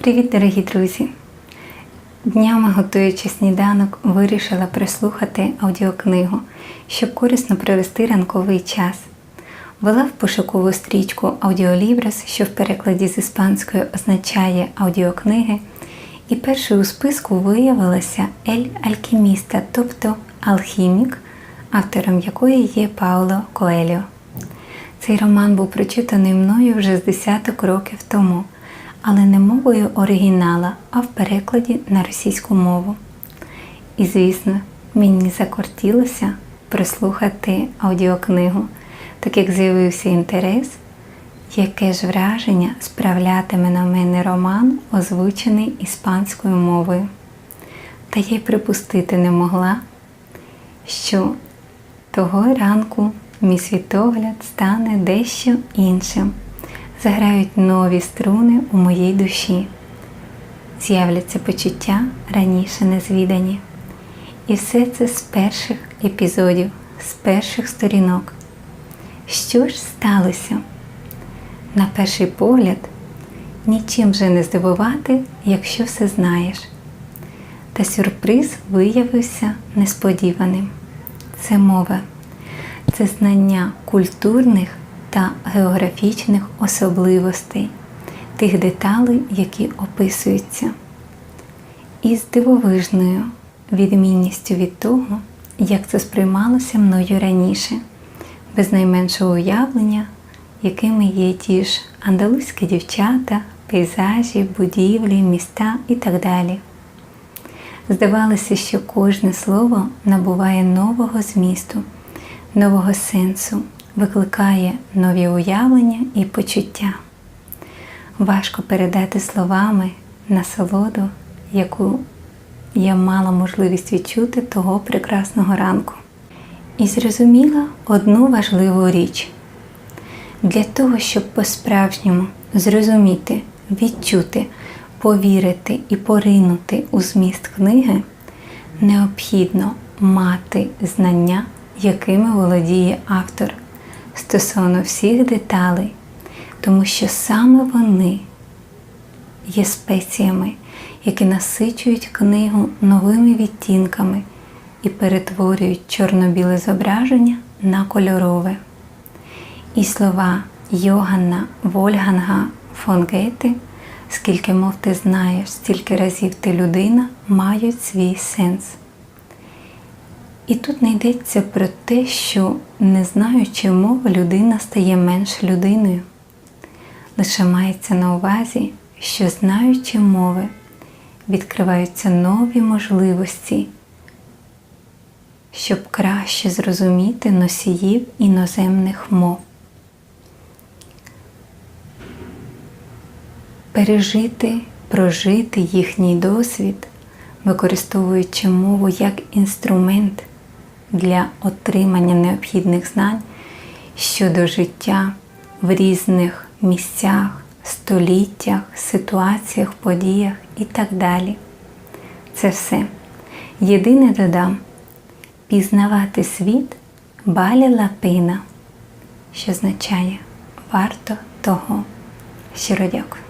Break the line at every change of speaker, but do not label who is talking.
Привіт, дорогі друзі! Днями, готуючи сніданок, вирішила прислухати аудіокнигу, щоб корисно провести ранковий час. Вела в пошукову стрічку Аудіолібрес, що в перекладі з іспанської означає аудіокниги, і першою у списку виявилася Ель Алькіміста, тобто Алхімік, автором якої є Пауло Коеліо. Цей роман був прочитаний мною вже з десяток років тому, але не мовою оригінала, а в перекладі на російську мову. І, звісно, мені закортілося прослухати аудіокнигу, так як з'явився інтерес, яке ж враження справлятиме на мене роман, озвучений іспанською мовою. Та я й припустити не могла, що того ранку мій світогляд стане дещо іншим. Заграють нові струни у моїй душі, з'являться почуття раніше незвідані. І все це з перших епізодів, з перших сторінок. Що ж сталося? На перший погляд, нічим вже не здивувати, якщо все знаєш. Та сюрприз виявився несподіваним. Це мова, це знання культурних та географічних особливостей, тих деталей, які описуються. І з дивовижною відмінністю від того, як це сприймалося мною раніше, без найменшого уявлення, якими є ті ж андалузькі дівчата, пейзажі, будівлі, міста і так далі. Здавалося, що кожне слово набуває нового змісту, нового сенсу, викликає нові уявлення і почуття. Важко передати словами насолоду, яку я мала можливість відчути того прекрасного ранку. І зрозуміла одну важливу річ. Для того, щоб по-справжньому зрозуміти, відчути, повірити і поринути у зміст книги, необхідно мати знання, якими володіє автор стосовно всіх деталей, тому що саме вони є спеціями, які насичують книгу новими відтінками і перетворюють чорно-біле зображення на кольорове. І слова Йоганна Вольганга фон Гейте скільки мов ти знаєш, стільки разів ти людина, мають свій сенс. І тут не йдеться про те, що не знаючи мови, людина стає менш людиною. Лише мається на увазі, що знаючи мови, відкриваються нові можливості, щоб краще зрозуміти носіїв іноземних мов. Пережити, прожити їхній досвід, використовуючи мову як інструмент для отримання необхідних знань щодо життя в різних місцях, століттях, ситуаціях, подіях і так далі. Це все. Єдине додам пізнавати світ балі лапина, що означає варто того. Щиро дякую.